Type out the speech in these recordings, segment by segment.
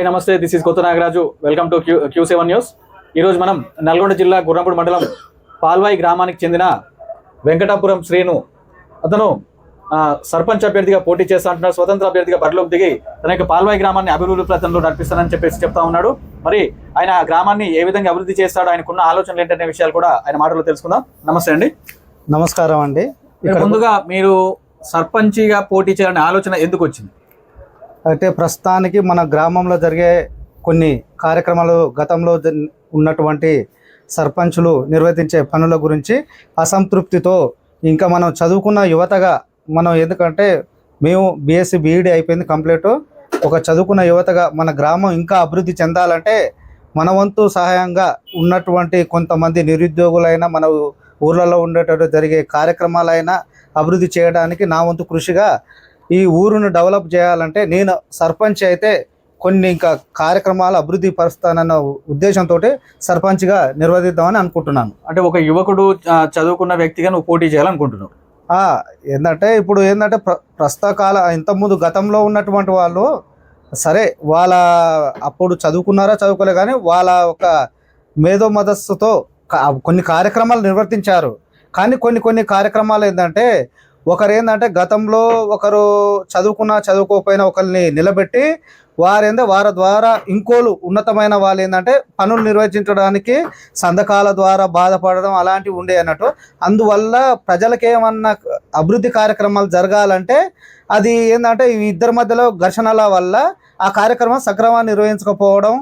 Hi నమస్తే. This is Kotha Nagaraju. Welcome to Q Q seven news ఈరోజు మనం నల్గొండ జిల్లా గుర్రంపూడి మండలం పాల్వాయి గ్రామానికి చెందిన వెంకటాపురం శ్రీను. అతను సర్పంచ్ అభ్యర్థిగా పోటీ చేస్తా అంటున్నాడు. స్వతంత్ర అభ్యర్థిగా బరిలోకి దిగి తన యొక్క పాల్వాయి గ్రామాన్ని అభివృద్ధి ప్రయత్నంలో నడిపిస్తానని చెప్పేసి చెప్తా ఉన్నాడు. మరి ఆయన ఆ గ్రామాన్ని ఏ విధంగా అభివృద్ధి చేస్తాడో? ఆయనకున్న ఆలోచనలు ఏంటనే విషయాలు కూడా ఆయన మాటలో తెలుసుకుందాం. నమస్తే అండి. నమస్కారం అండి. ముందుగా మీరు సర్పంచిగా పోటీ చేయాలనే ఆలోచన ఎందుకు వచ్చింది? అయితే ప్రస్తుతానికి మన గ్రామంలో జరిగే కొన్ని కార్యక్రమాలు గతంలో ఉన్నటువంటి సర్పంచులు నిర్వర్తించే పనుల గురించి అసంతృప్తితో ఇంకా మనం చదువుకున్న యువతగా మనం ఎందుకంటే మేము బీఎస్సీ బీఈడి అయిపోయింది కంప్లీట్. ఒక చదువుకున్న యువతగా మన గ్రామం ఇంకా అభివృద్ధి చెందాలంటే మన వంతు సహాయంగా ఉన్నటువంటి కొంతమంది నిరుద్యోగులైన మన ఊర్లలో ఉండేటట్టు జరిగే కార్యక్రమాలైనా అభివృద్ధి చేయడానికి నా వంతు కృషిగా ఈ ఊరును డెవలప్ చేయాలంటే నేను సర్పంచ్ అయితే కొన్ని ఇంకా కార్యక్రమాలు అభివృద్ధి పరుస్తానన్న ఉద్దేశంతో సర్పంచ్గా నిర్వహిద్దామని అనుకుంటున్నాను. అంటే ఒక యువకుడు చదువుకున్న వ్యక్తిగా నువ్వు పోటీ చేయాలనుకుంటున్నావు. ఆ, ఏంటంటే ఇప్పుడు ఏంటంటే ప్ర ప్రస్తుత కాల ఇంతకుముందు గతంలో ఉన్నటువంటి వాళ్ళు సరే వాళ్ళ అప్పుడు చదువుకున్నారా చదువుకోలే కానీ వాళ్ళ ఒక మేధో మదస్సుతో కొన్ని కార్యక్రమాలు నిర్వర్తించారు. కానీ కొన్ని కొన్ని కార్యక్రమాలు ఏంటంటే ఒకరు ఏంటంటే గతంలో ఒకరు చదువుకున్నా చదువుకోకపోయినా ఒకరిని నిలబెట్టి వారేందో వారి ద్వారా ఇంకోలు ఉన్నతమైన వాళ్ళు ఏంటంటే పనులు నిర్వహించడానికి సంతకాల ద్వారా బాధపడడం అలాంటివి ఉండే అన్నట్టు. అందువల్ల ప్రజలకు ఏమన్నా అభివృద్ధి కార్యక్రమాలు జరగాలంటే అది ఏంటంటే ఇద్దరి మధ్యలో ఘర్షణల వల్ల ఆ కార్యక్రమం సక్రమంగా నిర్వహించకపోవడం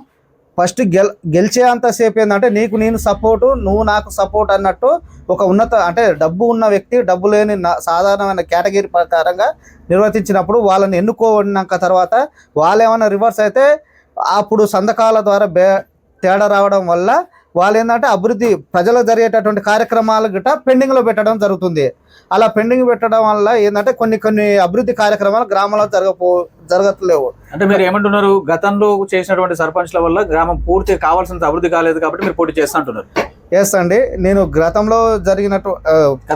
ఫస్ట్ గెల్ గెలిచే అంతసేపు ఏంటంటే నీకు నేను సపోర్టు నువ్వు నాకు సపోర్ట్ అన్నట్టు ఒక ఉన్నత అంటే డబ్బు ఉన్న వ్యక్తి డబ్బు లేని నా- సాధారణమైన కేటగిరీ ప్రకారంగా నిర్వర్తించినప్పుడు వాళ్ళని ఎన్నుకోన్నాక తర్వాత వాళ్ళు ఏమైనా రివర్స్ అయితే అప్పుడు సంతకాల ద్వారా బే తేడా రావడం వల్ల వాళ్ళు ఏంటంటే అభివృద్ధి ప్రజలకు జరిగేటటువంటి కార్యక్రమాలు గిట్ట పెండింగ్లో పెట్టడం జరుగుతుంది. అలా పెండింగ్ పెట్టడం వల్ల ఏంటంటే కొన్ని కొన్ని అభివృద్ధి కార్యక్రమాలు గ్రామంలో జరగపో జరగట్లేవు. అంటే మీరు ఏమంటున్నారు? గతంలో చేసినటువంటి సర్పంచ్ల వల్ల గ్రామం పూర్తి కావాల్సినంత అభివృద్ధి కాలేదు కాబట్టి మీరు పోటీ చేస్తా అంటున్నారు. ఎస్ అండి. నేను గతంలో జరిగినట్టు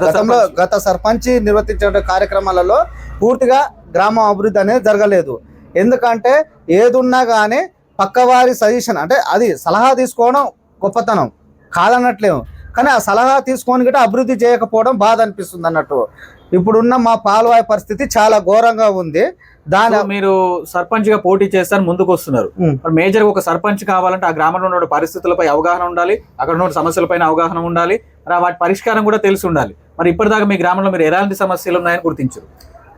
గతంలో. గత సర్పంచ్ నిర్వర్తించిన కార్యక్రమాలలో పూర్తిగా గ్రామం అభివృద్ధి అనేది జరగలేదు. ఎందుకంటే ఏదున్నా కానీ పక్కవారి సజెషన్ అంటే అది సలహా తీసుకోవడం గొప్పతనం కాదన్నట్లేము కానీ ఆ సలహా తీసుకొని కూడా అభివృద్ధి చేయకపోవడం బాధ అనిపిస్తుంది అన్నట్టు. ఇప్పుడున్న మా పాల్వాయి పరిస్థితి చాలా ఘోరంగా ఉంది. దాని మీరు సర్పంచ్గా పోటీ చేస్తాను ముందుకు వస్తున్నారు మేజర్ ఒక సర్పంచ్ కావాలంటే ఆ గ్రామంలో ఉన్న పరిస్థితులపై అవగాహన ఉండాలి. అక్కడ ఉన్న సమస్యలపైన అవగాహన ఉండాలి. మరి వాటి పరిష్కారం కూడా తెలిసి ఉండాలి. మరి ఇప్పటిదాకా మీ గ్రామంలో మీరు ఎలాంటి సమస్యలు ఉన్నాయని గుర్తించారు?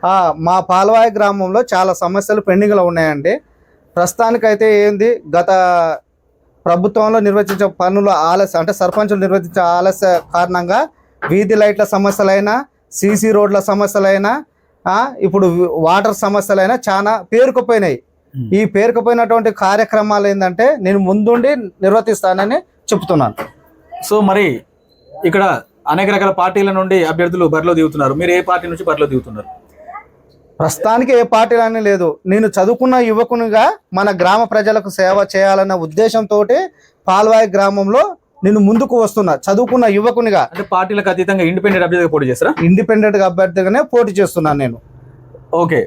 ఆ, మా పాలవాయి గ్రామంలో చాలా సమస్యలు పెండింగ్లో ఉన్నాయండి. ప్రస్తుతానికైతే ఏంది గత ప్రభుత్వంలో నిర్వచించే పనులు ఆలస్యం అంటే సర్పంచులు నిర్వచించే ఆలస్య కారణంగా వీధి లైట్ల సమస్యలైనా సీసీ రోడ్ల సమస్యలైనా ఇప్పుడు వాటర్ సమస్యలైనా చాలా పేరుకుపోయినాయి. ఈ పేరుకుపోయినటువంటి కార్యక్రమాలు ఏంటంటే నేను ముందుండి నిర్వర్తిస్తానని చెప్తున్నాను. సో మరి ఇక్కడ అనేక రకాల పార్టీల నుండి అభ్యర్థులు బరిలో దిగుతున్నారు. మీరు ఏ పార్టీ నుంచి బరిలో దిగుతున్నారు? ప్రస్తుతానికి ఏ పార్టీలని లేదు. నేను చదువుకున్న యువకునిగా మన గ్రామ ప్రజలకు సేవ చేయాలన్న ఉద్దేశంతో పాల్వాయి గ్రామంలో నేను ముందుకు వస్తున్నా. చదువుకున్న యువకునిగా అంటే పార్టీలకు అతీతంగా ఇండిపెండెంట్ అభ్యర్థిగా పోటీ చేస్తారా? ఇండిపెండెంట్ అభ్యర్థిగానే పోటీ చేస్తున్నాను నేను. ఓకే.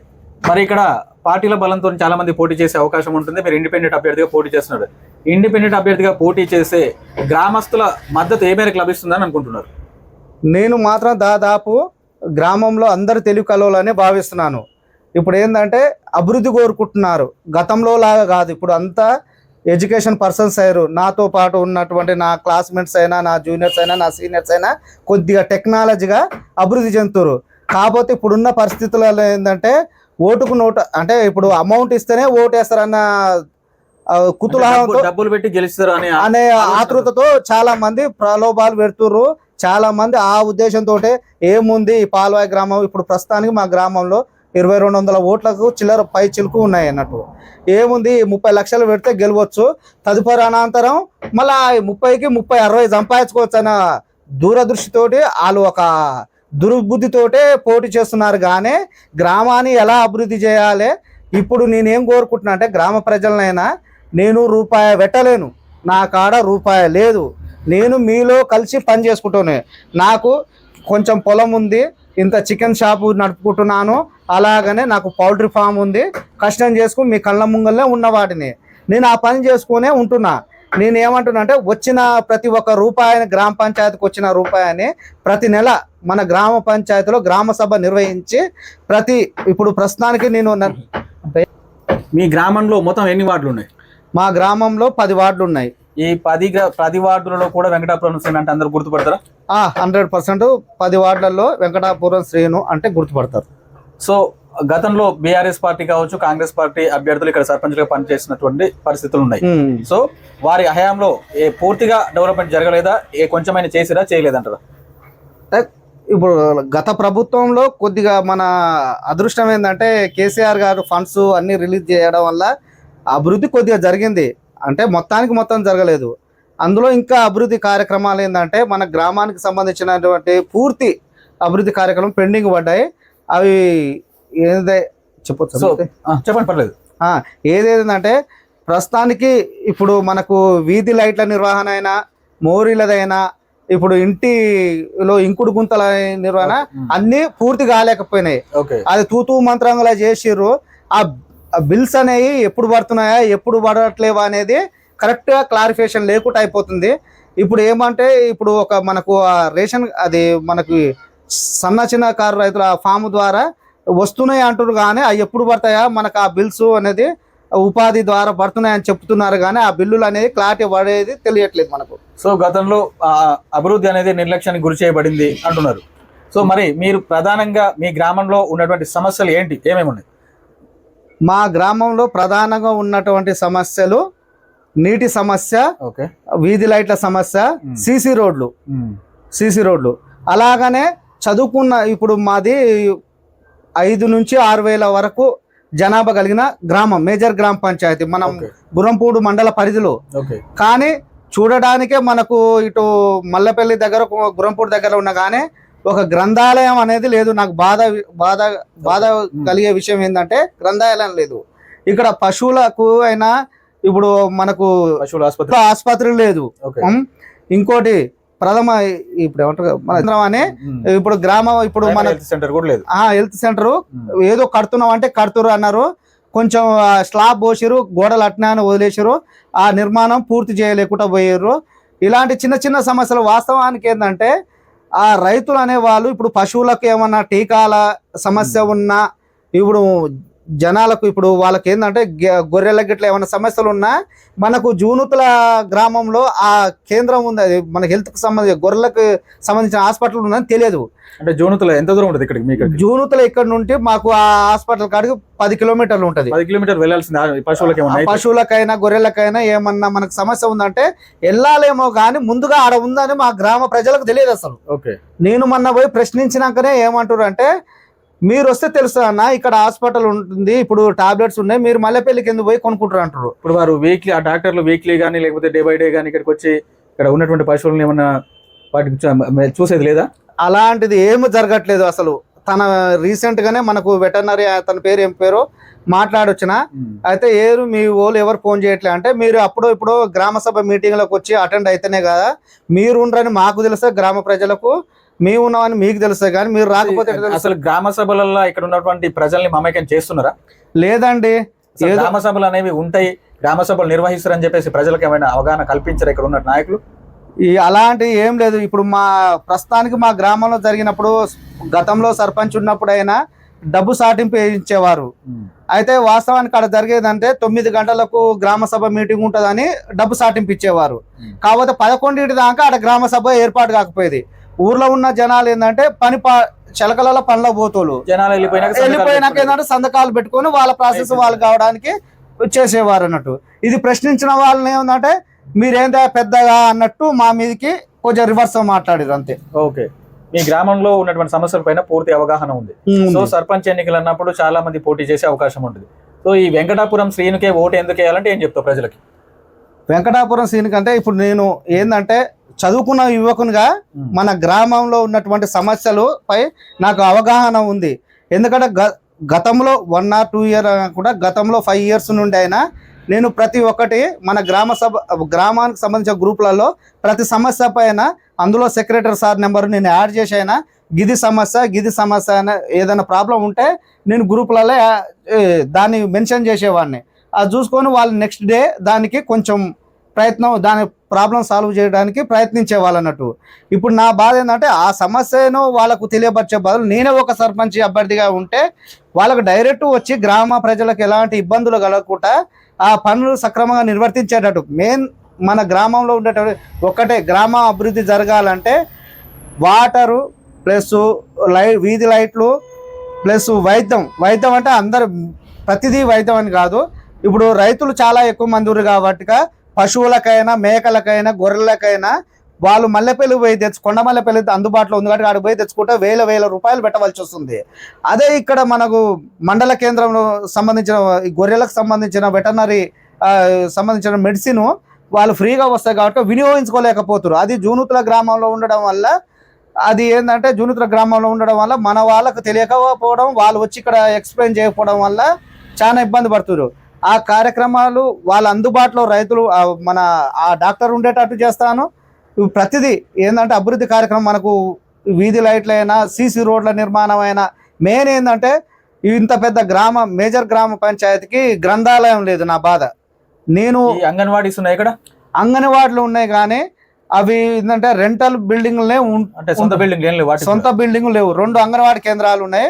మరి ఇక్కడ పార్టీల బలంతో చాలా మంది పోటీ చేసే అవకాశం ఉంటుంది. మీరు ఇండిపెండెంట్ అభ్యర్థిగా పోటీ చేస్తున్నారు. ఇండిపెండెంట్ అభ్యర్థిగా పోటీ చేసే గ్రామస్తుల మద్దతు ఏ మేరకు లభిస్తుందని అనుకుంటున్నారు? నేను మాత్రం దాదాపు గ్రామంలో అందరు తెలుగు కలవాలని భావిస్తున్నాను. ఇప్పుడు ఏంటంటే అభివృద్ధి కోరుకుంటున్నారు. గతంలో లాగా కాదు. ఇప్పుడు అంతా ఎడ్యుకేషన్ పర్సన్స్ అయ్యారు. నాతో పాటు ఉన్నటువంటి నా క్లాస్మేట్స్ అయినా నా జూనియర్స్ అయినా నా సీనియర్స్ అయినా కొద్దిగా టెక్నాలజీగా అభివృద్ధి చెందుతారు. కాకపోతే ఇప్పుడున్న పరిస్థితులలో ఏంటంటే ఓటుకు నోటు అంటే ఇప్పుడు అమౌంట్ ఇస్తేనే ఓటు వేస్తారన్న కుతూహలంతో డబ్బు- డబ్బులు పెట్టి గెలుస్తారు అని అనే ఆతృతతో చాలా మంది ప్రలోభాలు పెడుతుర్రు. చాలా మంది ఆ ఉద్దేశంతో ఏముంది ఈ పాల్వాయి గ్రామం? ఇప్పుడు ప్రస్తుతానికి మా గ్రామంలో ఇరవై రెండు వందల ఓట్లకు చిల్లర పై చిలుకు ఉన్నాయి అన్నట్టు. ఏముంది? ముప్పై లక్షలు పెడితే గెలవచ్చు. తదుపరి అనంతరం మళ్ళీ ముప్పైకి ముప్పై అరవై సంపాదించుకోవచ్చు అన్న దూరదృష్టితోటి వాళ్ళు ఒక దుర్బుద్ధితోటే పోటీ చేస్తున్నారు. కానీ గ్రామాన్ని ఎలా అభివృద్ధి చేయాలి? ఇప్పుడు నేనేం కోరుకుంటున్నా అంటే గ్రామ ప్రజలనైనా నేను రూపాయి పెట్టలేను నా కాడ రూపాయి లేదు. నేను మీలో కలిసి పని చేసుకుంటాను. నాకు కొంచెం పొలం ఉంది ఇంత చికెన్ షాపు నడుపుకుంటున్నాను అలాగనే నాకు పౌల్ట్రీ ఫామ్ ఉంది కష్టం చేసుకుని మీ కళ్ళ ముంగల్నే ఉన్న వాటిని. నేను ఆ పని చేసుకునే ఉంటున్నా. నేను ఏమంటున్నా అంటే వచ్చిన ప్రతి ఒక్క రూపాయిని గ్రామ పంచాయతీకి వచ్చిన రూపాయిని ప్రతి నెల మన గ్రామ పంచాయతీలో గ్రామ సభ నిర్వహించి ప్రతి ఇప్పుడు ప్రస్తుతానికి నేను మీ గ్రామంలో మొత్తం ఎన్ని వార్డులు ఉన్నాయి? మా గ్రామంలో పది వార్డులు ఉన్నాయి. ఈ పది పది వార్డులలో కూడా వెంకటాపురం శ్రీను అంటే అందరు గుర్తుపడతారా? హండ్రెడ్ పర్సెంట్ పది వార్డులలో వెంకటాపురం శ్రీను అంటే గుర్తుపడతారు. సో గతంలో బీఆర్ఎస్ పార్టీ కావచ్చు కాంగ్రెస్ పార్టీ అభ్యర్థులు ఇక్కడ సర్పంచ్గా పనిచేసినటువంటి పరిస్థితులు ఉన్నాయి. సో వారి హయాంలో ఏ పూర్తిగా డెవలప్మెంట్ జరగలేదా? ఏ కొంచెమైనా చేసిరా చేయలేదంటారా? ఇప్పుడు గత ప్రభుత్వంలో కొద్దిగా మన అదృష్టం ఏంటంటే కేసీఆర్ గారు ఫండ్స్ అన్ని రిలీజ్ చేయడం వల్ల అభివృద్ధి కొద్దిగా జరిగింది. అంటే మొత్తానికి మొత్తం జరగలేదు. అందులో ఇంకా అభివృద్ధి కార్యక్రమాలు ఏంటంటే మన గ్రామానికి సంబంధించినటువంటి పూర్తి అభివృద్ధి కార్యక్రమం పెండింగ్ పడ్డాయి. అవి ఏదే చెప్పొచ్చు చెప్పండి పర్లేదు. ఆ, ఏదేంటంటే ప్రస్తుతానికి ఇప్పుడు మనకు వీధి లైట్ల నిర్వహణ అయినా మోరీలదైనా ఇప్పుడు ఇంటిలో ఇంకుడు గుంతల నిర్వహణ అన్నీ పూర్తి కాలేకపోయినాయి. అది తూతూ మంత్రంగా చేసిర్రు. ఆ బిల్స్ అనేవి ఎప్పుడు పడుతున్నాయా ఎప్పుడు పడట్లేవా అనేది కరెక్ట్గా క్లారిఫికేషన్ లేకుండా అయిపోతుంది. ఇప్పుడు ఏమంటే ఇప్పుడు ఒక మనకు ఆ రేషన్ అది మనకి సన్న చిన్న కారు రైతుల ఫామ్ ద్వారా వస్తున్నాయి అంటున్నారు కానీ అవి ఎప్పుడు పడతాయా మనకు ఆ బిల్స్ అనేది ఉపాధి ద్వారా పడుతున్నాయని చెప్తున్నారు కానీ ఆ బిల్లులు అనేది క్లారిటీ పడేది తెలియట్లేదు మనకు. సో గతంలో అభివృద్ధి అనేది నిర్లక్ష్యానికి గురి చేయబడింది అంటున్నారు. సో మరి మీరు ప్రధానంగా మీ గ్రామంలో ఉన్నటువంటి సమస్యలు ఏంటి? ఏమేమి ఉన్నాయి మా గ్రామంలో ప్రధానంగా ఉన్నటువంటి సమస్యలు నీటి సమస్య ఓకే. వీధి లైట్ల సమస్య. సీసీ రోడ్లు. సీసీ రోడ్లు. అలాగనే చదువుకున్న ఇప్పుడు మాది ఐదు నుంచి ఆరు వేల వరకు జనాభా కలిగిన గ్రామం మేజర్ గ్రామ పంచాయతీ. మనం గురంపూడి మండల పరిధిలో. కానీ చూడడానికే మనకు ఇటు మల్లపల్లి దగ్గర గురంపూడి దగ్గర ఉన్న కానీ ఒక గ్రంథాలయం అనేది లేదు. నాకు బాధ బాధ బాధ కలిగే విషయం ఏంటంటే గ్రంథాలయం లేదు. ఇక్కడ పశువులకు అయినా ఇప్పుడు మనకు పశువుల ఆసుపత్రి. ఆసుపత్రి లేదు? ఇంకోటి ప్రథమ ఇప్పుడు ఏమంటారు? అనే ఇప్పుడు గ్రామం ఇప్పుడు మన హెల్త్ సెంటర్ కూడా లేదు. ఆ హెల్త్ సెంటర్ ఏదో కడుతున్నాం అంటే కడుతురు అన్నారు. కొంచెం స్లాబ్ పోసిరు గోడలు అట్నా వదిలేసారు ఆ నిర్మాణం పూర్తి చేయలేకుండా పోయారు ఇలాంటి చిన్న చిన్న సమస్యలు వాస్తవానికి ఏంటంటే ఆ రైతులు అనే వాళ్ళు ఇప్పుడు పశువులకు ఏమన్నా టీకాల సమస్య ఉన్నా ఇప్పుడు జనాలకు ఇప్పుడు వాళ్ళకి ఏంటంటే గొర్రెల గిట్ల ఏమైనా సమస్యలు ఉన్నా మనకు జూనుతుల గ్రామంలో ఆ కేంద్రం ఉంది. అది మన హెల్త్కి సంబంధించి గొర్రెలకు సంబంధించిన హాస్పిటల్ ఉందని తెలియదు. అంటే జూనుతుల ఎంత దూరం ఉంటుంది ఇక్కడికి మీకు జూనుతుల ఇక్కడ నుండి మాకు ఆ హాస్పిటల్ కాడికి పది కిలోమీటర్లు ఉంటది. పది కిలోమీటర్ వెళ్ళాల్సింది పశువులకి? పశువులకైనా గొర్రెలకైనా ఏమన్నా మనకు సమస్య ఉందంటే వెళ్ళాలేమో కానీ ముందుగా ఆడ ఉందని మా గ్రామ ప్రజలకు తెలియదు అసలు. ఓకే. నేను మొన్న పోయి ప్రశ్నించినాకనే ఏమంటారు అంటే మీరు వస్తే తెలుసు అన్న ఇక్కడ హాస్పిటల్ ఉంటుంది ఇప్పుడు టాబ్లెట్స్ ఉన్నాయి మీరు మల్లెపల్లికి ఎందుకు పోయి కొనుక్కుంటారు అంటారు? ఇప్పుడు వారు వీక్లీ ఆ డాక్టర్లు వీక్లీ కానీ లేకపోతే డే బై డే కానీ ఇక్కడికి వచ్చి ఇక్కడ ఉన్నటువంటి పశువులను ఏమన్నా వాటికి చూసేది లేదా? అలాంటిది ఏమి జరగట్లేదు అసలు. తన రీసెంట్ గానే మనకు వెటర్నరీ తన పేరు ఏం పేరు మాట్లాడొచ్చిన అయితే ఏరు మీ వాళ్ళు ఎవరు ఫోన్ చేయట్లే అంటే మీరు అప్పుడు ఇప్పుడు గ్రామ సభ మీటింగ్లకు వచ్చి అటెండ్ అయితేనే కదా మీరు ఉండరని మాకు తెలుసా గ్రామ ప్రజలకు. మేము ఉన్నామని మీకు తెలుసా కానీ మీరు రాకపోతే? అసలు గ్రామ సభలలో ఇక్కడ ఉన్నటువంటి ప్రజల్ని మమేకం చేస్తున్నారా? లేదండి. గ్రామ సభలు అనేవి ఉంటాయి గ్రామ సభలు నిర్వహిస్తారని చెప్పేసి ప్రజలకు ఏమైనా అవగాహన కల్పించారు ఇక్కడ ఉన్న నాయకులు? ఈ అలాంటి ఏం లేదు. ఇప్పుడు మా ప్రస్తుతానికి మా గ్రామంలో జరిగినప్పుడు గతంలో సర్పంచ్ ఉన్నప్పుడు అయినా డబ్బు సాటింపు వేయించేవారు అయితే వాస్తవానికి అక్కడ జరిగేదంటే తొమ్మిది గంటలకు గ్రామ సభ మీటింగ్ ఉంటుందని డబ్బు సాటింపు ఇచ్చేవారు. కాకపోతే పదకొండింటి దాకా అక్కడ గ్రామ సభ ఏర్పాటు కాకపోయేది. ఊర్లో ఉన్న జనాలు ఏంటంటే పని చిలకలలో పనిలో పోతోళ్ళు. జనాలు వెళ్ళిపోయినాక వెళ్ళిపోయినాక. ఏంటంటే సంతకాలు పెట్టుకొని వాళ్ళ ప్రాసెస్. వాళ్ళు కావడానికి చేసేవారు అన్నట్టు. ఇది ప్రశ్నించిన వాళ్ళని ఏమందంటే మీరేందా పెద్దగా అన్నట్టు మా మీదకి కొంచెం రివర్స్ మాట్లాడారు అంతే. ఓకే. మీ గ్రామంలో ఉన్నటువంటి సమస్యల పైన పూర్తి అవగాహన ఉంది. సో సర్పంచ్ ఎన్నికలు అన్నప్పుడు చాలా మంది పోటీ చేసే అవకాశం ఉంటుంది. సో ఈ వెంకటాపురం శ్రీనుకే ఓటు ఎందుకు వేయాలంటే ఏం చెప్తావు ప్రజలకి? వెంకటాపురం సీన్ కంటే ఇప్పుడు నేను ఏంటంటే చదువుకున్న యువకునిగా మన గ్రామంలో ఉన్నటువంటి సమస్యలు పై నాకు అవగాహన ఉంది. ఎందుకంటే గ గతంలో వన్ ఆర్ టూ ఇయర్ కూడా గతంలో ఫైవ్ ఇయర్స్ నుండి అయినా నేను ప్రతి ఒక్కటి మన గ్రామ సభ గ్రామానికి సంబంధించిన గ్రూపులలో ప్రతి సమస్య పైన అందులో సెక్రటరీ సార్ నెంబర్ నేను యాడ్ చేసి అయినా గిది సమస్య గిది సమస్య అయినా ఏదైనా ప్రాబ్లం ఉంటే నేను గ్రూపులలో దాన్ని మెన్షన్ చేసేవాడిని. అది చూసుకొని వాళ్ళు నెక్స్ట్ డే దానికి కొంచెం ప్రయత్నం దాని ప్రాబ్లం సాల్వ్ చేయడానికి ప్రయత్నించే వాళ్ళన్నట్టు ఇప్పుడు నా బాధ ఏంటంటే ఆ సమస్యను వాళ్ళకు తెలియపరిచే బదులు నేనే ఒక సర్పంచ్ అభ్యర్థిగా ఉంటే వాళ్ళకు డైరెక్ట్ వచ్చి గ్రామ ప్రజలకు ఎలాంటి ఇబ్బందులు కలగకుండా ఆ పనులు సక్రమంగా నిర్వర్తించేటట్టు. మెయిన్ మన గ్రామంలో ఉండేటటువంటి ఒక్కటే గ్రామ అభివృద్ధి జరగాలంటే వాటరు ప్లస్ లై వీధి లైట్లు ప్లస్ వైద్యం. వైద్యం అంటే అందరు ప్రతిదీ వైద్యం అని కాదు. ఇప్పుడు రైతులు చాలా ఎక్కువ మంది ఉన్నారు కాబట్టి పశువులకైనా మేకలకైనా గొర్రెలకైనా వాళ్ళు మల్లెపల్లి పోయి తెచ్చు కొండ మల్లెపల్లి అందుబాటులో ఉంది కాబట్టి ఆడికి పోయి తెచ్చుకుంటే వేల వేల రూపాయలు పెట్టవలసి వస్తుంది. అదే ఇక్కడ మనకు మండల కేంద్రంలో సంబంధించిన ఈ గొర్రెలకు సంబంధించిన వెటనరీ సంబంధించిన మెడిసిన్ వాళ్ళు ఫ్రీగా వస్తాయి కాబట్టి వినియోగించుకోలేకపోతున్నారు అది జూనుతుల గ్రామంలో ఉండడం వల్ల అది ఏంటంటే జూనుతుల గ్రామంలో ఉండడం వల్ల మన వాళ్ళకు తెలియకపోవడం వాళ్ళు వచ్చి ఇక్కడ ఎక్స్ప్లెయిన్ చేయకపోవడం వల్ల చాలా ఇబ్బంది పడుతున్నారు ఆ కార్యక్రమాలు వాళ్ళ అందుబాటులో రైతులు మన ఆ డాక్టర్ ఉండేటట్టు చేస్తాను. ప్రతిదీ ఏంటంటే అభివృద్ధి కార్యక్రమం మనకు వీధి లైట్లైనా సీసీ రోడ్ల నిర్మాణం అయినా మెయిన్ ఏంటంటే ఇంత పెద్ద గ్రామ మేజర్ గ్రామ పంచాయతీకి గ్రంథాలయం లేదు నా బాధ. నేను అంగన్వాడీస్ ఉన్నాయి ఇక్కడ? అంగన్వాడీలు ఉన్నాయి కానీ అవి ఏంటంటే రెంటల్ బిల్డింగ్లనే సొంత బిల్డింగ్ సొంత బిల్డింగ్ లేవు. రెండు అంగన్వాడీ కేంద్రాలు ఉన్నాయి.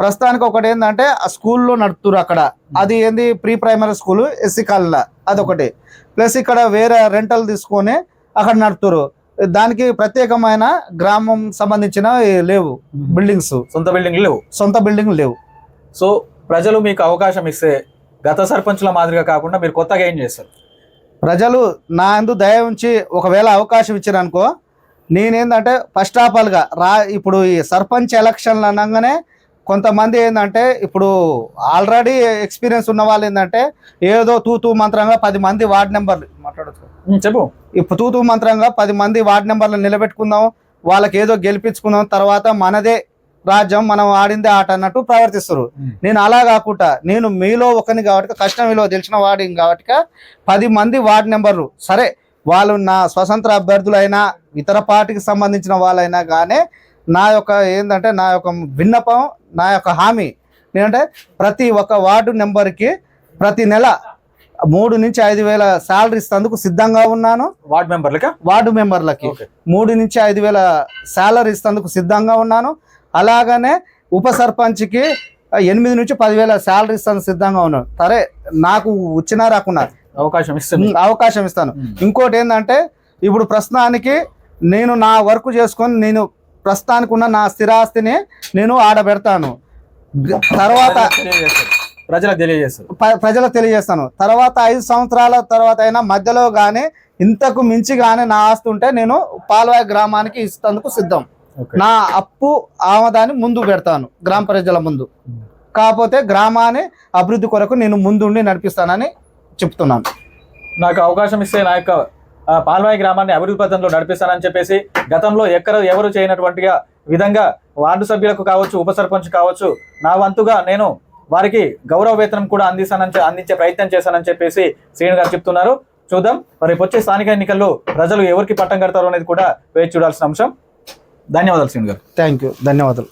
ప్రస్తుతానికి ఒకటి ఏంటంటే ఆ స్కూల్లో నడుపుతురు అక్కడ. అది ఏంది? ప్రీ ప్రైమరీ స్కూల్ ఎస్సీ కాలనీలో అదొకటి. ప్లస్ ఇక్కడ వేరే రెంటల్ తీసుకొని అక్కడ నడుపుతురు దానికి ప్రత్యేకమైన గ్రామం సంబంధించిన లేవు. బిల్డింగ్స్. సొంత బిల్డింగ్ లేవు? సొంత బిల్డింగ్ లేవు. సో ప్రజలు మీకు అవకాశం ఇస్తే గత సర్పంచుల మాదిరిగా కాకుండా మీరు కొత్తగా ఏం చేస్తారు? ప్రజలు నా అందు దయ ఉంచి ఒకవేళ అవకాశం ఇచ్చారనుకో నేనేందంటే ఫస్ట్ ఆఫ్ ఆల్గా రా ఇప్పుడు ఈ సర్పంచ్ ఎలక్షన్లు అనగానే కొంతమంది ఏంటంటే ఇప్పుడు ఆల్రెడీ ఎక్స్పీరియన్స్ ఉన్న వాళ్ళు ఏంటంటే ఏదో తూ తూ మంత్రంగా పది మంది వార్డ్ నెంబర్లు మాట్లాడచ్చు. చెప్పు. ఇప్పుడు తూ తూ మంత్రంగా పది మంది వార్డ్ నెంబర్లు నిలబెట్టుకుందాం వాళ్ళకి ఏదో గెలిపించుకుందాం తర్వాత మనదే రాజ్యం మనం ఆడిందే ఆట అన్నట్టు ప్రవర్తిస్తారు. నేను అలా కాకుండా నేను మీలో ఒకరిని కాబట్టి కష్టం విలువ తెలిసిన వాడిని కాబట్టి పది మంది వార్డ్ నెంబర్లు సరే వాళ్ళు నా స్వతంత్ర అభ్యర్థులైనా ఇతర పార్టీకి సంబంధించిన వాళ్ళైనా కానీ నా యొక్క ఏంటంటే నా యొక్క విన్నపం నా యొక్క హామీ. ఏంటంటే ప్రతి ఒక్క వార్డు నెంబర్కి ప్రతి నెల మూడు నుంచి ఐదు వేల శాలరీ ఇస్తందుకు సిద్ధంగా ఉన్నాను. వార్డ్ మెంబర్లకా? వార్డు మెంబర్లకి మూడు నుంచి ఐదు వేల శాలరీ ఇస్తందుకు సిద్ధంగా ఉన్నాను. అలాగనే ఉప సర్పంచ్కి ఎనిమిది నుంచి పదివేల శాలరీ ఇస్తాను సిద్ధంగా ఉన్నాను. సరే నాకు వచ్చినా రాకున్నా అవకాశం ఇస్తే ఉమ్, అవకాశం ఇస్తాను. ఇంకోటి ఏంటంటే ఇప్పుడు ప్రస్తుతానికి నేను నా వర్క్ చేసుకొని నేను ప్రస్తుతానికి ఉన్న నా స్థిరాస్తిని నేను ఆడబెడతాను తర్వాత ప్రజలకు తెలియజేస్తారు. ప్రజలకు తెలియజేస్తాను తర్వాత ఐదు సంవత్సరాల తర్వాత అయినా మధ్యలో కానీ ఇంతకు మించి కానీ నా ఆస్తి ఉంటే నేను పాల్వాయి గ్రామానికి ఇస్తందుకు సిద్ధం. నా అప్పు ఆమదాన్ని ముందు పెడతాను గ్రామ ప్రజల ముందు. కాకపోతే గ్రామాన్ని అభివృద్ధి కొరకు నేను ముందుండి నడిపిస్తానని చెప్తున్నాను నాకు అవకాశం ఇస్తే నా యొక్క పాల్వాయి గ్రామాన్ని అభివృద్ధి పథంలో నడిపిస్తానని చెప్పేసి గతంలో ఎక్కడ ఎవరు చేయనటువంటిగా విధంగా వార్డు సభ్యులకు కావచ్చు ఉప సర్పంచ్ కావచ్చు నా వంతుగా నేను వారికి గౌరవ వేతనం కూడా అందిస్తానని అందించే ప్రయత్నం చేశానని చెప్పేసి శ్రీను గారు చెప్తున్నారు. చూద్దాం. రేపు వచ్చే స్థానిక ఎన్నికల్లో ప్రజలు ఎవరికి పట్టం కడతారు అనేది కూడా వేచి చూడాల్సిన అంశం. ధన్యవాదాలు శ్రీను గారు. థ్యాంక్ యూ ధన్యవాదాలు